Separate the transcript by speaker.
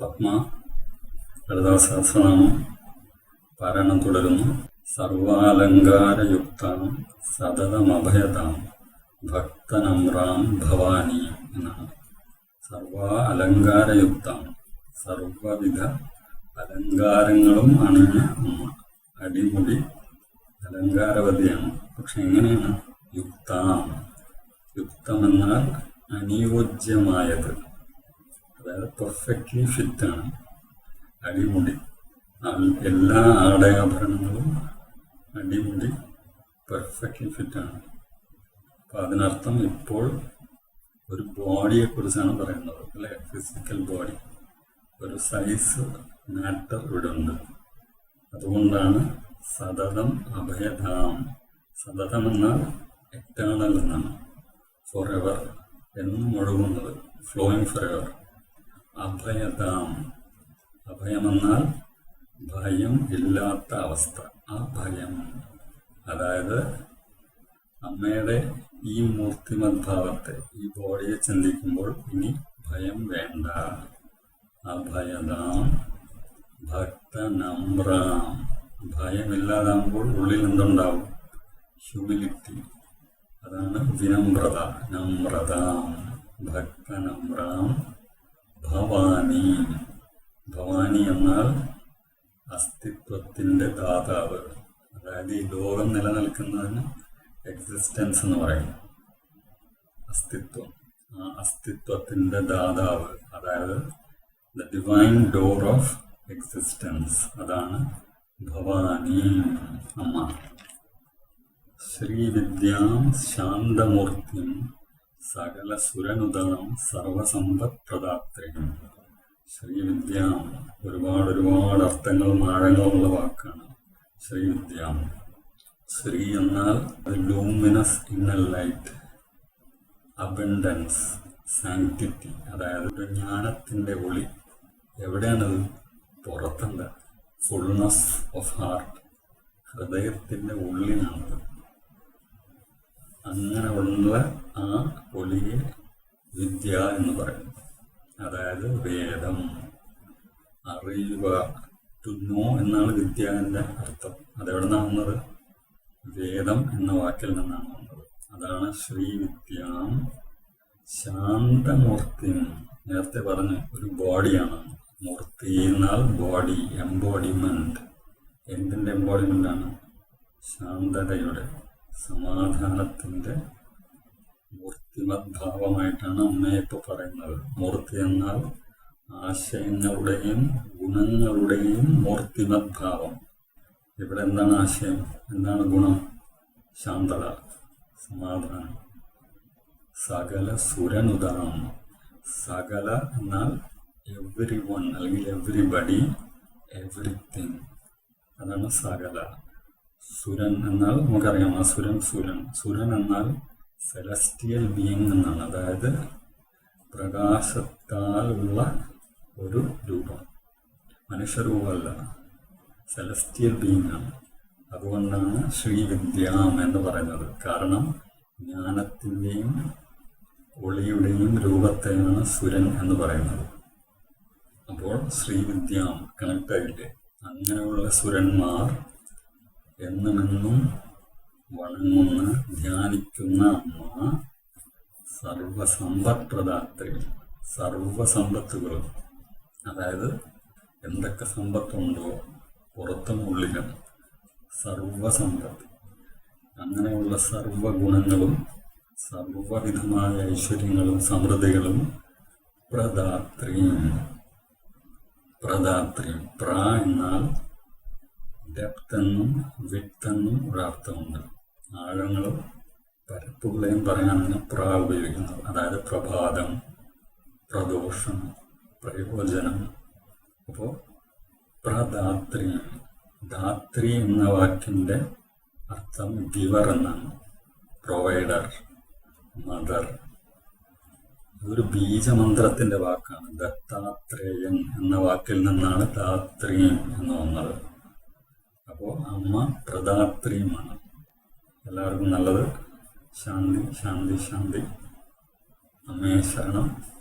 Speaker 1: പത്മ ലളിതാസഹസ്രനാമം പാരായണം തുടരുന്നു. സർവാലങ്കാരയുക്താം സതതമഭയതാം ഭക്തനമ്രാം ഭവാനി എന്നാണ്. സർവ അലങ്കാരയുക്താം സർവവിധ അലങ്കാരങ്ങളും അണിഞ്ഞ അമ്മ അടിമുടി അലങ്കാരവതിയാണ്. പക്ഷെ എങ്ങനെയാണ്? യുക്താം. യുക്തമെന്നാൽ അനുയോജ്യമായത് അതായത് പെർഫെക്റ്റ്ലി ഫിറ്റാണ് അടിമുടി. എല്ലാ ആടയാഭരണങ്ങളും അടിമുടി പെർഫെക്റ്റ്ലി ഫിറ്റാണ് അപ്പം അതിനർത്ഥം ഇപ്പോൾ ഒരു ബോഡിയെ കുറിച്ചാണ് പറയുന്നത് അല്ലെ? ഫിസിക്കൽ ബോഡി ഒരു സൈസ് മാറ്റർ ഇവിടെ ഉണ്ട് അതുകൊണ്ടാണ് സതതം അഭയധാം സതതം എന്നാൽ എറ്റേണൽ എന്നാണ്. ഫോർ എവർ എന്നും ഒഴുകുന്നത് ഫ്ലോയിങ് ഫോർ എവർ അഭയതാം. അഭയമെന്നാൽ ഭയം ഇല്ലാത്ത അവസ്ഥ. ആ ഭയം. അതായത് അമ്മയുടെ ഈ മൂർത്തിമദ്ഭാവത്തെ ഈ ബോഡിയെ ചിന്തിക്കുമ്പോൾ ഇനി ഭയം വേണ്ട. അഭയതാം. ഭക്തനമ്രാം. ഭയമില്ലാതാകുമ്പോൾ ഉള്ളിൽ എന്തുണ്ടാവും? ഹ്യൂമിലിറ്റി. അതാണ് വിനമ്രത. നമ്രതാം. ഭക്തനമ്രാം. ഭവാനി ഭവാനി എന്നാൽ അസ്തിത്വത്തിന്റെ ദാതാവ്. അതായത് ഈ ലോകം നിലനിൽക്കുന്നതിന് എക്സിസ്റ്റൻസ് എന്ന് പറയും. അസ്തിത്വം. ആ അസ്തിത്വത്തിന്റെ ദാതാവ്. അതായത് the divine door of existence അതാണ് ഭവാനി അമ്മ. ശ്രീവിദ്യാം ശാന്തമൂർത്തിം സകല സുരനുദാം സർവസമ്പത്പ്രദാത്രിയും ശ്രീവിദ്യ ഒരുപാട് ഒരുപാട് അർത്ഥങ്ങളും ആഴങ്ങളുമുള്ള വാക്കാണ് ശ്രീവിദ്യ. ശ്രീ എന്നാൽ luminous inner light abundance sanctity അതായത് ഒരു ജ്ഞാനത്തിന്റെ ഒളി എവിടെയാണത്? പുറത്തല്ല ഫുൾനെസ് ഓഫ് ഹാർട്ട് ഹൃദയത്തിന്റെ ഉള്ളിലാണത്. അങ്ങനെ ഉള്ള ആ ഒളിയെ വിദ്യ എന്ന് പറയും. അതായത് വേദം അറിയുക ടു നോ എന്നാണ് വിദ്യാവിന്റെ അർത്ഥം. അതെവിടെ നിന്നാണ് വന്നത്? വേദം എന്ന വാക്കിൽ നിന്നാണ് വന്നത്. അതാണ് ശ്രീവിദ്യാം ശാന്തമൂർത്തി. നേരത്തെ പറഞ്ഞു ഒരു ബോഡിയാണ്. മൂർത്തി എന്നാൽ ബോഡി എംബോഡിമെന്റ് എന്തിന്റെ എംബോഡിമെന്റ് ആണ്? ശാന്തതയുടെ സമാധാനത്തിന്റെ മൂർത്തിമദ്ഭാവമായിട്ടാണ് അമ്മയെ ഇപ്പോൾ പറയുന്നത്. മൂർത്തി എന്നാൽ ആശയങ്ങളുടെയും ഗുണങ്ങളുടെയും മൂർത്തിമദ്ഭാവം. ഇവിടെ എന്താണ് ആശയം? എന്താണ് ഗുണം? ശാന്തത സമാധാനം. സകല സുരനുദാം. സകല എന്നാൽ എവ്രി വൺ അല്ലെങ്കിൽ എവ്രിബഡി എവറിങ് അതാണ് സകല. സുരൻ എന്നാൽ നമുക്കറിയാം അസുരൻ സുരൻ. സുരൻ എന്നാൽ സെലസ്റ്റിയൽ ബീയിങ് എന്നാണ്. അതായത് പ്രകാശത്താൽ ഉള്ള ഒരു രൂപം. മനുഷ്യരൂപമല്ല. സെലസ്റ്റിയൽ ബീയിങ് ആണ്. അതുകൊണ്ടാണ് ശ്രീവിദ്യാം എന്ന് പറയുന്നത്. കാരണം ജ്ഞാനത്തിന്റെയും ഒളിയുടെയും രൂപത്തെയാണ് സുരൻ എന്ന് പറയുന്നത്. അപ്പോൾ ശ്രീവിദ്യാം കണക്ടായിട്ട് അങ്ങനെയുള്ള സുരന്മാർ എന്നുമെന്നും വണങ്ങുന്ന ധ്യാനിക്കുന്ന അമ്മ സർവസമ്പത്പ്രദാത്രി സർവസമ്പത്തുകളും. അതായത് എന്തൊക്കെ സമ്പത്തുണ്ടോ പുറത്തും ഉള്ളിലും സർവസമ്പത്ത്. അങ്ങനെയുള്ള സർവഗുണങ്ങളും സർവവിധമായ ഐശ്വര്യങ്ങളും സമൃദ്ധികളും പ്രദാത്രിയും. പ്രദാത്രിയും. പ്ര എന്നാൽ ഡെപ്തെന്നും വിട്ടെന്നും ഒരർത്ഥമുണ്ട്. ആഴങ്ങളും പരപ്പുകളെയും പറയാനാണ് പ്ര ഉപയോഗിക്കുന്നത്. അതായത് പ്രഭാതം പ്രദോഷം പ്രയോജനം. അപ്പോൾ പ്രധാത്രി ധാത്രി എന്ന വാക്കിന്റെ അർത്ഥം ഗിവർ എന്നാണ്. Provider mother. ഇതൊരു ബീജമന്ത്രത്തിന്റെ വാക്കാണ്. ദത്താത്രേയൻ എന്ന വാക്കിൽ നിന്നാണ് ധാത്രി എന്ന് വന്നത്. അപ്പോൾ അമ്മ പ്രദാത്രിയുമാണ് എല്ലാവർക്കും നല്ലത്. ശാന്തി ശാന്തി ശാന്തി. അമ്മയെ ശരണം.